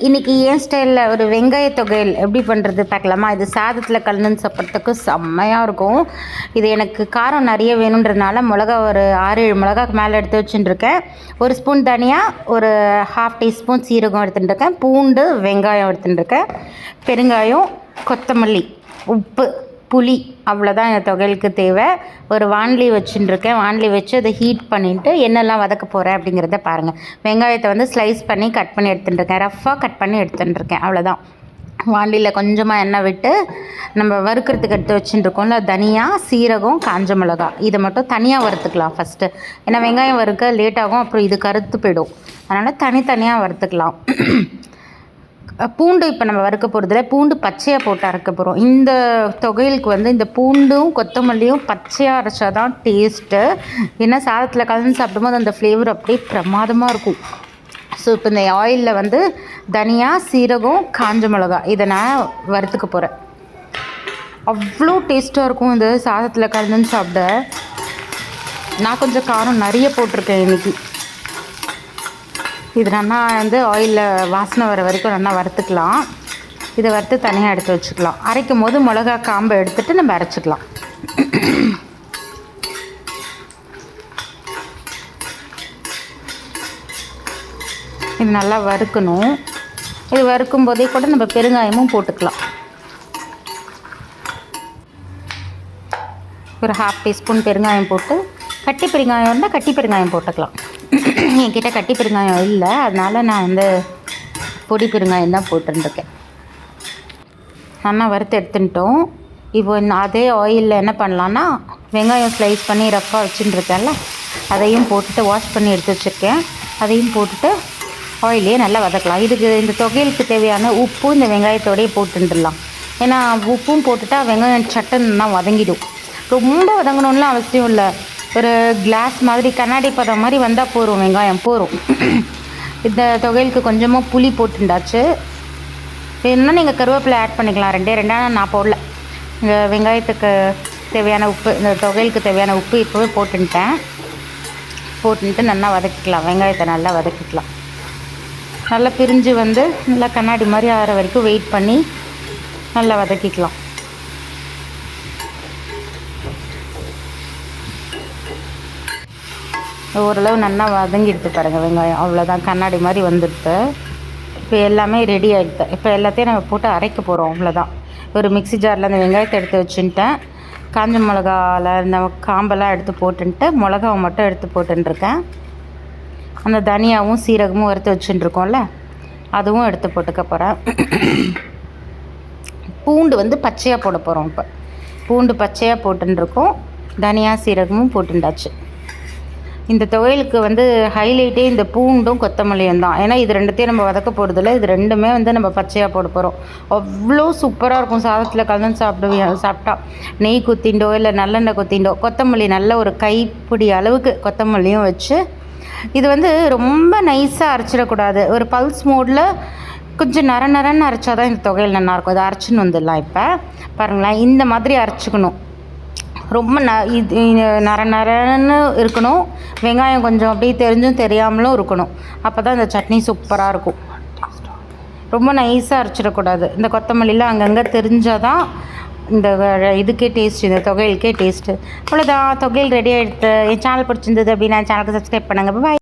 இன்றைக்கி ஏன் ஸ்டைலில் ஒரு வெங்காய தொகையல் எப்படி பண்ணுறது பார்க்கலாமா? இது சாதத்தில் கலந்து சாப்பிட்றதுக்கு செம்மையாக இருக்கும். இது எனக்கு காரம் நிறைய வேணுன்றதுனால மிளகா ஒரு ஆறு ஏழு மிளகாக்கு மேலே எடுத்து வச்சுட்டுருக்கேன். ஒரு ஸ்பூன் தனியாக ஒரு ஹாஃப் டீஸ்பூன் சீரகம் எடுத்துட்டுருக்கேன். பூண்டு வெங்காயம் எடுத்துட்டுருக்கேன். பெருங்காயம் கொத்தமல்லி உப்பு. புளி அவ்வளோதான் இந்த தொகையலுக்கு தேவை. ஒரு வாண்லி வச்சுட்டுருக்கேன் வாண்லி வச்சு அதை ஹீட் பண்ணிவிட்டு என்னெல்லாம் வதக்க போகிறேன் அப்படிங்கிறத பாருங்கள் வெங்காயத்தை வந்து ஸ்லைஸ் பண்ணி கட் பண்ணி எடுத்துட்டுருக்கேன். ரஃப்பாக கட் பண்ணி எடுத்துட்டுருக்கேன். அவ்வளோதான் வாண்டியில் கொஞ்சமாக எண்ணெய் விட்டு நம்ம வறுக்கிறதுக்கு எடுத்து வச்சுட்டுருக்கோம்ல தனியாக சீரகம் காஞ்ச மிளகா. இதை மட்டும் தனியாக வறுத்துக்கலாம் ஃபஸ்ட்டு ஏன்னா வெங்காயம் வறுக்க லேட் ஆகும் அப்புறம் இது கருத்து போயிடும். அதனால் தனித்தனியாக வறுத்துக்கலாம். பூண்டு இப்போ நம்ம வறுக்க போகிறதுல பூண்டு பச்சையாக போட்டு அரைக்க போகிறோம் இந்த தொகையலுக்கு வந்து இந்த பூண்டும் கொத்தமல்லியும் பச்சையாக அரைச்சா தான் டேஸ்ட்டு ஏன்னா சாதத்தில் கலந்து சாப்பிடும்போது அந்த ஃப்ளேவர் அப்படியே பிரமாதமாக இருக்கும். ஸோ இப்போ இந்த ஆயிலில் வந்து தனியா சீரகம் காஞ்ச மிளகா இதை நான் வறுத்துக்க போகிறேன் அவ்வளோ டேஸ்ட்டாக இருக்கும் இந்த சாதத்தில் கலந்துன்னு சாப்பிட. நான் கொஞ்சம் காரம் நிறைய போட்டிருக்கேன் இன்றைக்கி இது நல்லா வந்து ஆயிலில் வாசனை வர வரைக்கும் நல்லா வறுத்துக்கலாம். இதை வறுத்து தனியாக எடுத்து வச்சுக்கலாம். அரைக்கும் போது மிளகா காம்பை எடுத்துகிட்டு நம்ம அரைச்சிக்கலாம். இது நல்லா வறுக்கணும். இது வறுக்கும் போதே கூட நம்ம பெருங்காயமும் போட்டுக்கலாம். ஒரு ஹாஃப் டீஸ்பூன் பெருங்காயம் போட்டு கட்டி பெருங்காயம் இருந்தால் கட்டி பெருங்காயம் போட்டுக்கலாம். என்கிட்ட கட்டி பெருங்காயம் இல்லை. அதனால் நான் வந்து பொடி பெருங்காயம் தான் போட்டுருந்துருக்கேன். நல்லா வறுத்து எடுத்துட்டோம் இப்போ அதே ஆயிலில் என்ன பண்ணலான்னா வெங்காயம் ஸ்லைஸ் பண்ணி ரஃப்பாக வச்சுட்டுருக்கேன்ல அதையும் போட்டுட்டு வாஷ் பண்ணி எடுத்து வச்சுருக்கேன். அதையும் போட்டுட்டு ஆயிலே நல்லா வதக்கலாம். இதுக்கு இந்த தொகையிலுக்கு தேவையான உப்பும் இந்த வெங்காயத்தோடையே போட்டுடலாம் ஏன்னா உப்பும் போட்டுட்டா வெங்காயம் சட்டன் தான் வதங்கிடும். ரொம்ப வதங்கணும்லாம் அவசியம் இல்லை. ஒரு கிளாஸ் மாதிரி கண்ணாடி பதம் மாதிரி வந்தால் போகிறோம் வெங்காயம் போகிறோம் இந்த தொகையிலுக்கு கொஞ்சமாக புளி போட்டுண்டாச்சு வேணும்னா நீங்கள் கருவேப்பிலை ஆட் பண்ணிக்கலாம். ரெண்டே ரெண்டாக நான் போடல. இந்த வெங்காயத்துக்கு தேவையான உப்பு இந்த தொகையிலுக்கு தேவையான உப்பு இப்போவே போட்டுன்ட்டேன். போட்டுன்ட்டு நல்லா வதக்கிக்கலாம். வெங்காயத்தை நல்லா வதக்கிக்கலாம். நல்லா பிரிஞ்சு வந்து நல்லா கண்ணாடி மாதிரி ஆகிற வரைக்கும் வெயிட் பண்ணி நல்லா வதக்கிக்கலாம். ஓரளவு நல்லா வதங்கிடுது பாருங்கள் வெங்காயம். அவ்வளோதான் கண்ணாடி மாதிரி வந்துடுது. இப்போ எல்லாமே ரெடி ஆகிடுது இப்போ எல்லாத்தையும் நம்ம போட்டு அரைக்க போகிறோம் அவ்வளோதான் ஒரு மிக்சி ஜாரில் அந்த வெங்காயத்தை எடுத்து வச்சுட்டேன் காஞ்ச மிளகாவில் இந்த காம்பெல்லாம் எடுத்து போட்டுன்ட்டு மிளகாவை மட்டும் எடுத்து போட்டுருக்கேன் அந்த தனியாவும் சீரகமும் வறுத்து வச்சுட்டுருக்கோம்ல அதுவும் எடுத்து போட்டுக்க போகிறேன் பூண்டு வந்து பச்சையாக போட போகிறோம் இப்போ. பூண்டு பச்சையாக போட்டுருக்கோம் தனியா சீரகமும் போட்டுண்டாச்சு. இந்த துவையலுக்கு வந்து ஹைலைட்டே இந்த பூண்டும் கொத்தமல்லியும் தான். ஏன்னா இது ரெண்டுத்தையும் நம்ம வதக்க போகிறதில்ல இது ரெண்டுமே வந்து நம்ம பச்சையாக போட போகிறோம் அவ்வளோ சூப்பராக இருக்கும். சாதத்தில் கலந்து சாப்பிடுவேன் சாப்பிட்டா. நெய் குத்திண்டோ இல்லை நல்லெண்ணெய் குத்திண்டோ கொத்தமல்லி நல்ல ஒரு கைப்பிடி அளவுக்கு கொத்தமல்லியும் வச்சு இது வந்து ரொம்ப நைஸாக அரைச்சிடக்கூடாது. ஒரு பல்ஸ் மோடில் கொஞ்சம் நர நரன்னு அரைச்சா தான் இந்த தொகையில் நல்லாயிருக்கும். அதை அரைச்சின்னு வந்துடலாம் இப்போ. பாருங்களேன் இந்த மாதிரி அரைச்சிக்கணும். ரொம்ப ந இது நர நரன்னு இருக்கணும். வெங்காயம் கொஞ்சம் அப்படியே தெரிஞ்சும் தெரியாமலும் இருக்கணும். அப்போ தான் இந்த சட்னி சூப்பராக இருக்கும். ரொம்ப நைஸாக அரைச்சிடக்கூடாது. இந்த கொத்தமல்லியில் அங்கங்கே தெரிஞ்சால் தான் இந்த இதுக்கே டேஸ்ட் இந்த தொகையிலுக்கே டேஸ்ட்டு அவ்வளோதான் தொகையில் ரெடி ஆகிடுது என் சேனல் பிடிச்சிருந்தது அப்படின்னா சேனலுக்கு சப்ஸ்கிரைப் பண்ணுங்கள் பாய்